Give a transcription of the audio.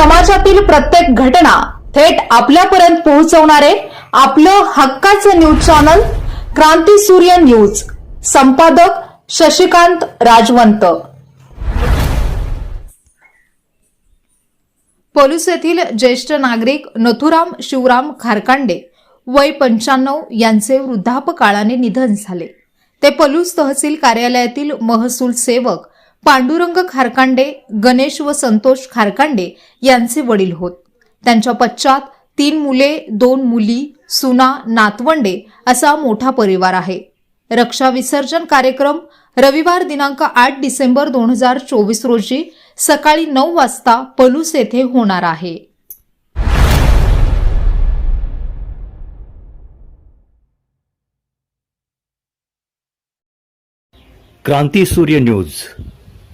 समाजातील प्रत्येक घटना थेट आपल्यापर्यंत पोहोचवणारे आपलं हक्काचं न्यूज चॅनल क्रांती सूर्य न्यूज. संपादक शशिकांत राजवंत. पोलीस येथील ज्येष्ठ नागरिक नथुराम शिवराम खारकांडे वय पंच्याण्णव यांचे वृद्धापकाळाने निधन झाले. ते पलूस तहसील कार्यालयातील महसूल सेवक पांडुरंग खारकांडे गणेश व संतोष खारकांडे यांचे वडील होत. त्यांच्या पश्चात तीन मुले दोन मुली सुना नातवंडे असा मोठा परिवार आहे. रक्षा विसर्जन कार्यक्रम रविवार दिनांक आठ डिसेंबर दोन हजार चोवीस रोजी सकाळी नऊ वाजता पलूस येथे होणार आहे. क्रांती सूर्य न्यूज.